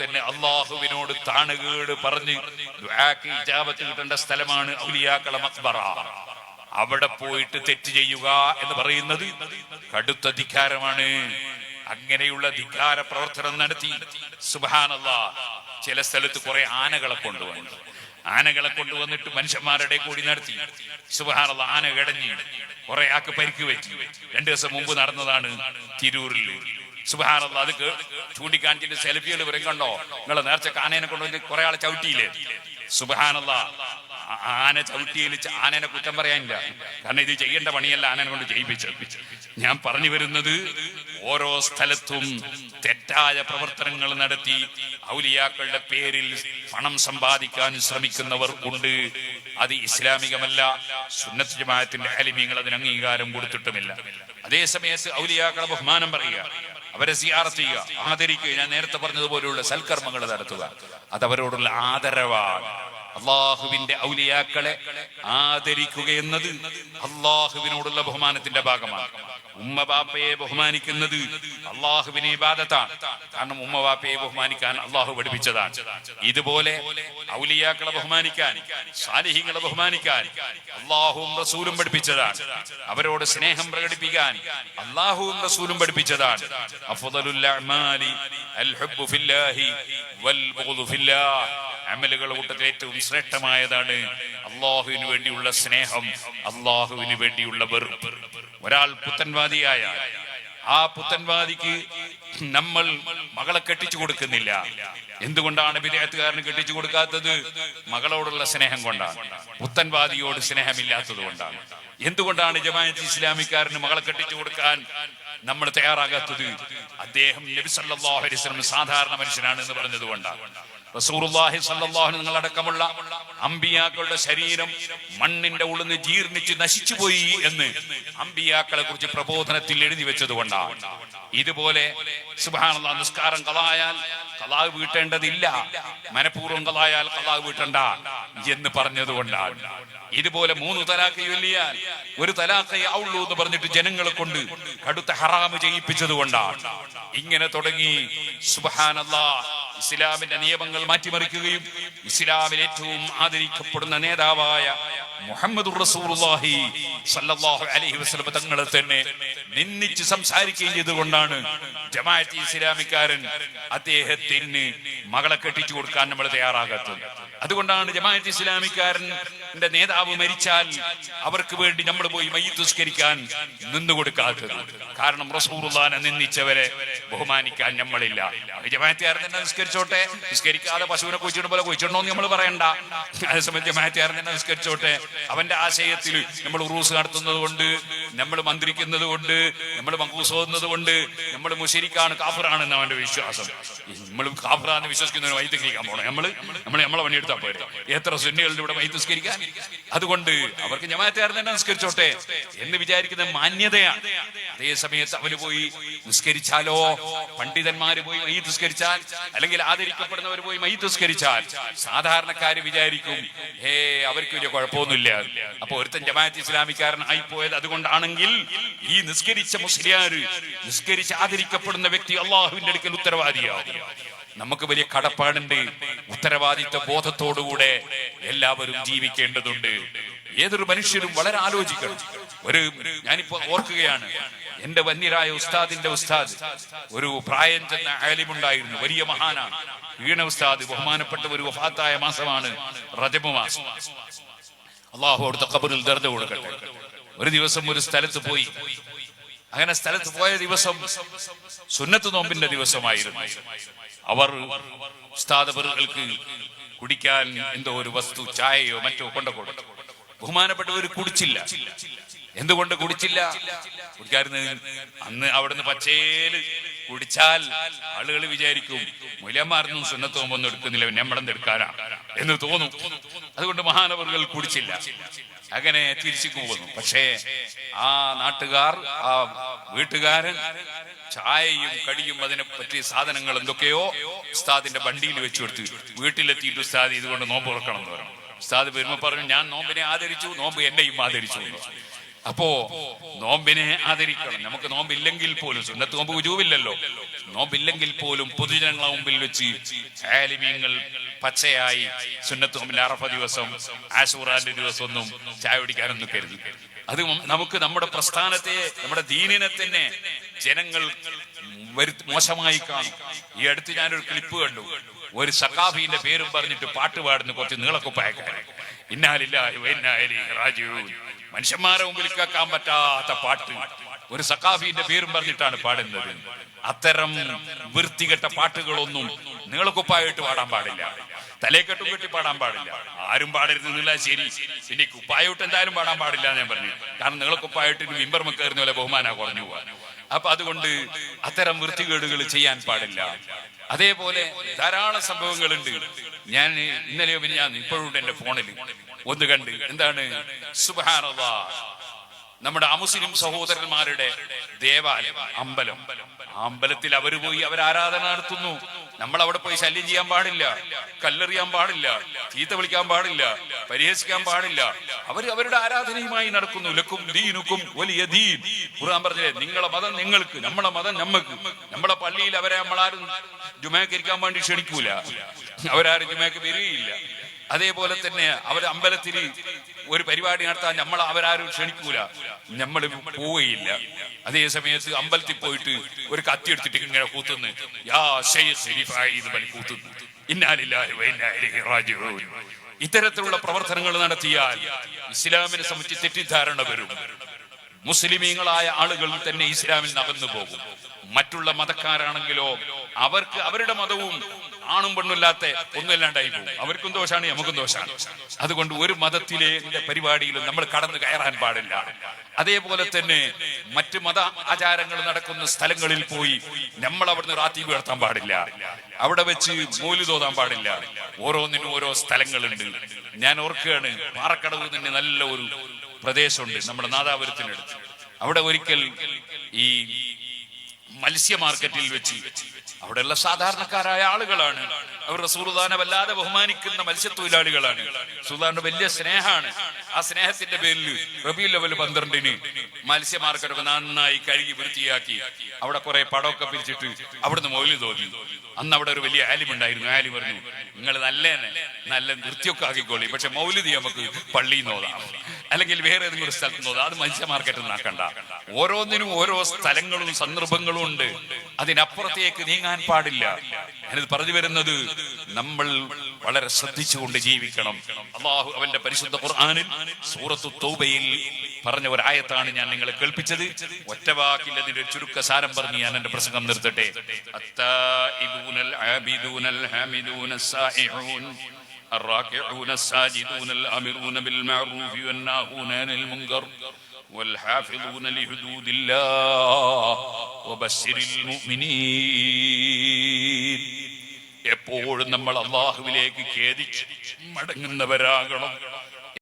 തന്നെ അള്ളാഹുവിനോട് താണുകേട് പറഞ്ഞ് കിട്ടേണ്ട സ്ഥലമാണ് അവിടെ പോയിട്ട് തെറ്റ് ചെയ്യുക എന്ന് പറയുന്നത് കടുത്ത ധിക്കാരമാണ്. അങ്ങനെയുള്ള ധിക്കാര പ്രവർത്തനം നടത്തി. സുബാനല്ല ചില സ്ഥലത്ത് കുറെ ആനകളെ കൊണ്ടുവന്നു. ആനകളെ കൊണ്ടുവന്നിട്ട് മനുഷ്യന്മാരുടെ കൂടി നടത്തി. സുബാനല്ല ആന കിടഞ്ഞ് കുറെ ആക്ക് പരിക്ക് പറ്റി. രണ്ടു ദിവസം മുമ്പ് നടന്നതാണ് തിരൂരിൽ സുബാനല്ല അത് ചൂണ്ടിക്കാണിച്ചിട്ട് സെൽഫികൾ വരും കണ്ടോ? നിങ്ങളെ നേർച്ച ആനേനെ കൊണ്ടുവന്ന് കുറെ ആളെ ചവിട്ടിയില്ലേ? സുബാനല്ല ആന ചവിട്ടിയിൽ ആനേനെ കുറ്റം പറയാനില്ല. കാരണം ഇത് ചെയ്യേണ്ട പണിയല്ല ആനനെ കൊണ്ട് ചെയ്യിപ്പിച്ച് ഞാൻ പറഞ്ഞു വരുന്നത് ഓരോ സ്ഥലത്തും തെറ്റായ പ്രവർത്തനങ്ങൾ നടത്തി ഔലിയാക്കളുടെ പേരിൽ പണം സമ്പാദിക്കാൻ ശ്രമിക്കുന്നവർ ഉണ്ട്. അത് ഇസ്ലാമികമല്ല സുന്നത്ത് ജമാഅത്തിന്റെ അലിമീങ്ങൾ അതിന് അംഗീകാരം കൊടുത്തിട്ടുമില്ല. അതേ സമയത്ത് ഔലിയാക്കളെ ബഹുമാനം പറയുക. അവരെ സിയാറത്ത് ചെയ്യുക. ആദരിക്കുക. ഞാൻ നേരത്തെ പറഞ്ഞതുപോലെയുള്ള സൽക്കർമ്മങ്ങൾ നടത്തുക. അത് അവരോടുള്ള ആദരവാണ്. അള്ളാഹുവിന്റെ ഔലിയാക്കളെ ആദരിക്കുക എന്നത് അള്ളാഹുവിനോടുള്ള ബഹുമാനത്തിന്റെ ഭാഗമാണ്. ഉമ്മ ബാപ്പയെ ബഹുമാനിക്കുന്നത് അള്ളാഹുവിനെ ബാധത്താണ് കാരണം ഉമ്മ ബാപ്പയെ ബഹുമാനിക്കാൻ അള്ളാഹു പഠിപ്പിച്ചതാണ്. ഇതുപോലെ ഔലിയാക്കളെ ബഹുമാനിക്കാൻ സാലിഹികളെ ബഹുമാനിക്കാൻ അള്ളാഹുവും റസൂലും പഠിപ്പിച്ചതാണ്. അവരോട് സ്നേഹം പ്രകടിപ്പിക്കാൻ അള്ളാഹുവും റസൂലും പഠിപ്പിച്ചതാണ്. അഫ്ദലുൽ അഅ്മാലി അൽ ഫില്ലാഹി വൽ ബുഗ്ദു ഫില്ലാഹ്. അമലുകളുടെ കൂട്ടത്തിൽ ഏറ്റവും ശ്രേഷ്ഠമായതാണ് അള്ളാഹുവിന് വേണ്ടിയുള്ള സ്നേഹം അള്ളാഹുവിന് വേണ്ടിയുള്ള വെറുപ്പ്. ഒരാൾ പുത്തൻവാദിയായ ആ പുത്തൻവാദിക്ക് നമ്മൾ മകളെ കെട്ടിച്ചു കൊടുക്കുന്നില്ല. എന്തുകൊണ്ടാണ് വിദേഹത്തുകാരന് കെട്ടിച്ചു കൊടുക്കാത്തത്? മകളോടുള്ള സ്നേഹം കൊണ്ടാണ്. പുത്തൻവാദിയോട് സ്നേഹമില്ലാത്തത് കൊണ്ടാണ്. എന്തുകൊണ്ടാണ് ജമാഅത്ത് ഇസ്ലാമിക്കാരന് മകളെ കെട്ടിച്ചു കൊടുക്കാൻ നമ്മൾ തയ്യാറാകാത്തത്? അദ്ദേഹം നബി സല്ലല്ലാഹു അലൈഹി വസല്ലം സാധാരണ മനുഷ്യനാണ് എന്ന് പറഞ്ഞതുകൊണ്ടാണ്. റസൂറുല്ലാഹി അലൈഹി നിങ്ങളടക്കമുള്ള അമ്പിയാക്കളുടെ ശരീരം മണ്ണിന്റെ ഉള്ളിന്ന് ജീർണിച്ച് നശിച്ചുപോയി എന്ന് അമ്പിയാക്കളെ കുറിച്ച് പ്രബോധനത്തിൽ എഴുതി വെച്ചത് കൊണ്ടാണ്. ഇതുപോലെ സുബാനുള്ള നിസ്കാരം കളായാൽ കലാവ് വീട്ടേണ്ടതില്ല. മനഃപൂർവം കളായാൽ കലാവ് വീട്ടണ്ട എന്ന് പറഞ്ഞത് കൊണ്ടാണ്. ഇതുപോലെ മൂന്ന് തലാഖ് ചൊല്ലിയാൽ ഒരു തലാഖയെ ആവുള്ളൂ എന്ന് പറഞ്ഞിട്ട് ജനങ്ങളെ കൊണ്ട് കടുത്ത ഹറാമ് ചെയ്യിപ്പിച്ചത് കൊണ്ടാണ്. ഇങ്ങനെ തുടങ്ങി. സുബഹാനല്ലാ ഇസ്ലാമിന്റെ നിയമങ്ങൾ മാറ്റിമറിക്കുകയും ഇസ്ലാമിൽ ഏറ്റവും ആദരിക്കപ്പെടുന്ന നേതാവായ മുഹമ്മദ് റസൂലുള്ളാഹി സല്ലല്ലാഹു അലൈഹി വസല്ലം തങ്ങളെ തന്നെ നിന്ദിച്ച് സംസാരിക്കുകയും ചെയ്തുകൊണ്ടാണ് ജമാഅത്തി ഇസ്ലാമിക്കാരൻ അദ്ദേഹത്തിന് മകളെ കെട്ടിച്ചു കൊടുക്കാൻ നമ്മൾ തയ്യാറാകാത്തത്. അതുകൊണ്ടാണ് ജമാഅത്തി ജമാഅത്ത് ഇസ്ലാമിക്കാരന്റെ നേതാവ് മരിച്ചാൽ അവർക്ക് വേണ്ടി നമ്മൾ പോയി മയ്യത്തുസ്കരിക്കാൻ നിന്നുകൊടുക്കാത്തത്. കാരണം റസൂറുല്ലാനെ നിന്ദിച്ചവരെ ബഹുമാനിക്കാൻ നമ്മളില്ല. അത് ജമാഅത്തുകാരൻ നിസ്കരിച്ചോട്ടെ? നിസ്കരിക്കാതെ പശുവിനെ കുഴിച്ചിടും പോലെ കുഴിച്ചിടണോ എന്ന് നമ്മൾ പറയണ്ട. അതേസമയത്ത് ജമാഅത്തുകാരൻ തന്നെ നിസ്കരിച്ചോട്ടെ? അവന്റെ ആശയത്തിൽ നമ്മൾ ഉറൂസ് നടത്തുന്നത് കൊണ്ട് നമ്മൾ മന്ത്രിക്കുന്നത് കൊണ്ട് നമ്മൾ മങ്കൂസ് ഓന്നത് കൊണ്ട് നമ്മൾ മുഷരിക്കാണ് കാഫറാണെന്ന് അവന്റെ വിശ്വാസം. നമ്മൾ കാഫറാന്ന് വിശ്വസിക്കുന്നവന് വൈദ്യസ്കരിക്കാൻ പോകണം നമ്മൾ നമ്മൾ നമ്മളെ പണിയെടുത്താൽ പോരെ. എത്ര സുന്നികളുടെ ഇവിടെ വൈദ്യസ്കരിക്കാൻ അതുകൊണ്ട് അവർക്ക് ജമാഅത്തുകാരൻ തന്നെ നിസ്കരിച്ചോട്ടെ എന്ന് വിചാരിക്കുന്ന മാന്യതയാണ്. അതേ സമയത്ത് അവർ പോയി നിസ്കരിച്ചാലോ? പണ്ഡിതന്മാര് പോയി മൈ നിസ്കരിച്ചാൽ? അല്ലെങ്കിൽ ആദരിക്കപ്പെടുന്നവർ പോയി മൈ നിസ്കരിച്ചാൽ? സാധാരണക്കാര് വിചാരിക്കും ഹേ അവർക്ക് വലിയ കുഴപ്പമൊന്നുമില്ല. അപ്പൊ ഒരുത്തൻ ജമാഅത്ത് ഇസ്ലാമിക്കാരൻ ആയിപ്പോയത് അതുകൊണ്ടാണെങ്കിൽ ഈ നിസ്കരിച്ച മുസ്ലിയാർ നിസ്കരിച്ച് ആദരിക്കപ്പെടുന്ന വ്യക്തി അള്ളാഹുവിന്റെ അടുക്കൽ ഉത്തരവാദിയാകും നമുക്ക് വലിയ കടപ്പാടുണ്ട്. ഉത്തരവാദിത്വ ബോധത്തോടുകൂടെ എല്ലാവരും ജീവിക്കേണ്ടതുണ്ട്. ഏതൊരു മനുഷ്യരും വളരെ ആലോചിക്കണം. ഒരു ഞാനിപ്പോ ഓർക്കുകയാണ്. എന്റെ വന്യരായ ഉസ്താദിന്റെ ഉസ്താദ് ഒരു പ്രായം ചെന്ന ആലിമുണ്ടായിരുന്നു. വലിയ മഹാനാണ്. വീണ ഉസ്താദ് ബഹുമാനപ്പെട്ട ഒരു വഫാത്തായ മാസമാണ് റജബ് മാസം. അള്ളാഹു അവിടുത്തെ കബറിൽ കൊടുക്കട്ടെ. ഒരു ദിവസം ഒരു സ്ഥലത്ത് പോയി. അങ്ങനെ സ്ഥലത്ത് പോയ ദിവസം സുന്നത്ത് നോമ്പിന്റെ ദിവസമായിരുന്നു. അവർ ഉസ്താദവറുകൾക്ക് കുടിക്കാൻ എന്തോ ഒരു വസ്തു ചായയോ മറ്റോ കൊണ്ട കൊടുത്തു. ബഹുമാനപ്പെട്ടവർ കുടിച്ചില്ല. എന്തുകൊണ്ട് കുടിച്ചില്ല? കുടിക്കാരുന്ന് അന്ന് അവിടുന്ന് പച്ചേൽ കുടിച്ചാൽ ആളുകൾ വിചാരിക്കും മുലമാർന്നും സുന്നത്ത് നോമ്പൊന്നും എടുക്കുന്നില്ല നമ്മളെന്ത് എടുക്കാനാ എന്ന് തോന്നും. അതുകൊണ്ട് മഹാനവറുകൾ കുടിച്ചില്ല. അങ്ങനെ തിരിച്ചു പോകുന്നു പക്ഷേ ആ നാട്ടുകാർ ആ വീട്ടുകാരൻ ചായയും കടിയും അതിനെ പറ്റിയ സാധനങ്ങൾ എന്തൊക്കെയോ ഉസ്താദിന്റെ വണ്ടിയിൽ വെച്ചു കൊടുത്തു വീട്ടിലെത്തിയിട്ട് ഉസ്താദ് ഇതുകൊണ്ട് നോമ്പ് തുറക്കണം എന്ന് പറഞ്ഞു ഉസ്താദ് വരുമ്പോ പറഞ്ഞു ഞാൻ നോമ്പിനെ ആദരിച്ചു നോമ്പ് എന്നെയും ആദരിച്ചു. അപ്പോ നോമ്പിനെ ആദരിക്കണം. നമുക്ക് നോമ്പില്ലെങ്കിൽ പോലും സുന്നത്ത് നോമ്പ് ഉജൂവില്ലല്ലോ നോമ്പില്ലെങ്കിൽ പോലും പൊതുജനങ്ങളെ മുമ്പിൽ വെച്ച് ആലിമീങ്ങൾ പച്ചയായി സുന്നത്ത് നോമ്പിന്റെ അറഫ ദിവസം ആശൂറാന്റെ ദിവസം ഒന്നും ചായ കുടിക്കാനൊന്നും കരുതി. അത് നമുക്ക് നമ്മുടെ പ്രസ്ഥാനത്തെ നമ്മുടെ ദീനിനെ തന്നെ ജനങ്ങൾ മോശമായി കാണും. ഈ അടുത്ത് ഞാനൊരു ക്ലിപ്പ് കണ്ടു. ഒരു സഖാഫിന്റെ പേരും പറഞ്ഞിട്ട് പാട്ട് പാടുന്ന കുറച്ച് നീളക്കുപ്പായക്കാരൻ. ഇന്നാലില്ല ഇന്നാലി രാജീവ് മനുഷ്യന്മാരെ മുമ്പിൽ കേൾക്കാൻ പറ്റാത്ത പാട്ട്. ഒരു സഖാഫിന്റെ പേരും പറഞ്ഞിട്ടാണ് പാടുന്നത്. അത്തരം വൃത്തികെട്ട പാട്ടുകളൊന്നും നീളക്കുപ്പായിട്ട് പാടാൻ പാടില്ല. തലേക്കെട്ടും കെട്ടി പാടാൻ പാടില്ല. ആരും പാടരുത് എന്നുള്ള ശരി. പിന്നെ കുപ്പായോട്ട് എന്തായാലും പാടാൻ പാടില്ല എന്ന് ഞാൻ പറഞ്ഞു. കാരണം നീളക്കുപ്പായിട്ട് കുപ്പായിട്ട് മിമ്പർമ കയറുന്ന പോലെ ബഹുമാന കുറഞ്ഞു പോവാൻ അപ്പൊ അതുകൊണ്ട് അത്തരം വൃത്തികേടുകൾ ചെയ്യാൻ പാടില്ല. അതേപോലെ ധാരാളം സംഭവങ്ങളുണ്ട്. ഞാൻ ഇന്നലെയോ പിന്നെ ഞാൻ ഇപ്പോഴും എന്റെ ഫോണിൽ ഒന്ന് കണ്ട്. എന്താണ്? നമ്മുടെ അമുസ്ലിം സഹോദരന്മാരുടെ ദേവാലയം അമ്പലം. അമ്പലത്തിൽ അവർ പോയി അവർ ആരാധന നടത്തുന്നു. നമ്മൾ അവിടെ പോയി ശല്യം ചെയ്യാൻ പാടില്ല. കല്ലെറിയാൻ പാടില്ല. ചീത്ത വിളിക്കാൻ പാടില്ല. പരിഹസിക്കാൻ പാടില്ല. അവർ അവരുടെ ആരാധനയുമായി നടക്കുന്നു. ലക്കും ദീനുക്കും വലിയ ദീൻ. ഖുർആൻ പറഞ്ഞില്ലേ നിങ്ങളെ മതം നിങ്ങൾക്ക് നമ്മളെ മതം നമ്മക്ക്. നമ്മളെ പള്ളിയിൽ അവരെ നമ്മളാരും ജുമേക്കരിക്കാൻ വേണ്ടി ക്ഷണിക്കൂല. അവരാരും ജുമേക്ക് വരികയില്ല. അതേപോലെ തന്നെ അവർ അമ്പലത്തിൽ ഒരു പരിപാടി നടത്താൻ നമ്മൾ അവരാരും ക്ഷണിക്കൂല. നമ്മൾ പോവുകയില്ല. അതേ സമയത്ത് അമ്പലത്തിൽ പോയിട്ട് ഒരു കത്തി എടുത്തിട്ട് ഇങ്ങനെ കൂത്തുന്നു. യാ കൂത്തുന്നു. ഇന്നാലില്ലാഹി ഇത്തരത്തിലുള്ള പ്രവർത്തനങ്ങൾ നടത്തിയാൽ ഇസ്ലാമിനെ സംബന്ധിച്ച് തെറ്റിദ്ധാരണ വരും. മുസ്ലിമീങ്ങളായ ആളുകൾ തന്നെ ഇസ്ലാമിൽ നകന്നു പോകും. മറ്റുള്ള മതക്കാരാണെങ്കിലോ അവർക്ക് അവരുടെ മതവും ആണും പെണ്ണുമില്ലാത്ത ഒന്നുമില്ലാണ്ടായി പോകും. അവർക്കും ദോഷമാണ് നമുക്കും ദോഷമാണ് അതുകൊണ്ട് ഒരു മതത്തിലെ പരിപാടിയിലും നമ്മൾ കടന്നു കയറാൻ പാടില്ല. അതേപോലെ തന്നെ മറ്റ് മത ആചാരങ്ങൾ നടക്കുന്ന സ്ഥലങ്ങളിൽ പോയി നമ്മൾ അവിടുന്ന് റാത്തി ഉയർത്താൻ പാടില്ല. അവിടെ വെച്ച് മൂലി തോതാൻ പാടില്ല. ഓരോന്നിനും ഓരോ സ്ഥലങ്ങളുണ്ട്. ഞാൻ ഓർക്കുകയാണ് പാറക്കടവ് തന്നെ നല്ല ഒരു പ്രദേശമുണ്ട് നമ്മുടെ നാദാപുരത്തിനടുത്ത്. അവിടെ ഒരിക്കൽ ഈ മത്സ്യ മാർക്കറ്റിൽ വെച്ച് അവിടെയുള്ള സാധാരണക്കാരായ ആളുകളാണ്. അവർ റസൂർദാനെ വല്ലാതെ ബഹുമാനിക്കുന്ന മത്സ്യത്തൊഴിലാളികളാണ്. സുൽദാന്റെ വലിയ സ്നേഹമാണ്. ആ സ്നേഹത്തിന്റെ പേരിൽ റബി ലെവൽ പന്ത്രണ്ടിന് മത്സ്യ മാർക്കറ്റൊക്കെ നന്നായി കഴുകി വൃത്തിയാക്കി അവിടെ കുറെ പടമൊക്കെ പിരിച്ചിട്ട് അവിടുന്ന് മൊയിൽ തോന്നി. അന്ന് അവിടെ ഒരു വലിയ ആലിം ഉണ്ടായിരുന്നു. ആലിം പറഞ്ഞു നിങ്ങൾ നല്ല നല്ല നൃത്യമൊക്കെ ആക്കിക്കോളി. പക്ഷെ മൗലിതി നമുക്ക് പള്ളിയിൽ നോതാം അല്ലെങ്കിൽ വേറെ ഏതെങ്കിലും ഒരു സ്ഥലത്ത് നോതാം അത് മത്സ്യ മാർക്കറ്റിൽ നിന്നാക്കണ്ട ഓരോന്നിനും ഓരോ സ്ഥലങ്ങളും സന്ദർഭങ്ങളും ഉണ്ട്. അതിനപ്പുറത്തേക്ക് നീങ്ങാൻ പാടില്ല. ഞാനിത് പറഞ്ഞു വരുന്നത് നമ്മൾ വളരെ ശ്രദ്ധിച്ചുകൊണ്ട് ജീവിക്കണം. അള്ളാഹു അവന്റെ പരിശുദ്ധ ഖുർആാനിൽ സൂറത്തു തൗബയിൽ പറഞ്ഞ ഒരു ആയത്താണ് ഞാൻ നിങ്ങളെ കേൾപ്പിച്ചത്. ഒറ്റ വാക്കിൽ ചുരുക്ക സാരം പറഞ്ഞ് ഞാൻ എന്റെ പ്രസംഗം നിർത്തട്ടെ. അത്താഇബൂനൽ ആബിദൂനൽ ഹാമിദൂനൽ സായിഊൻ الراكعون الساجدون الامرون بالمعروف والناهون عن المنكر والحافظون لحدود الله وبشر المؤمنين എപ്പോഴും നമ്മൾ അള്ളാഹുവിലേക്ക് ഖേദിച്ച് മടങ്ങുന്നവരാകണം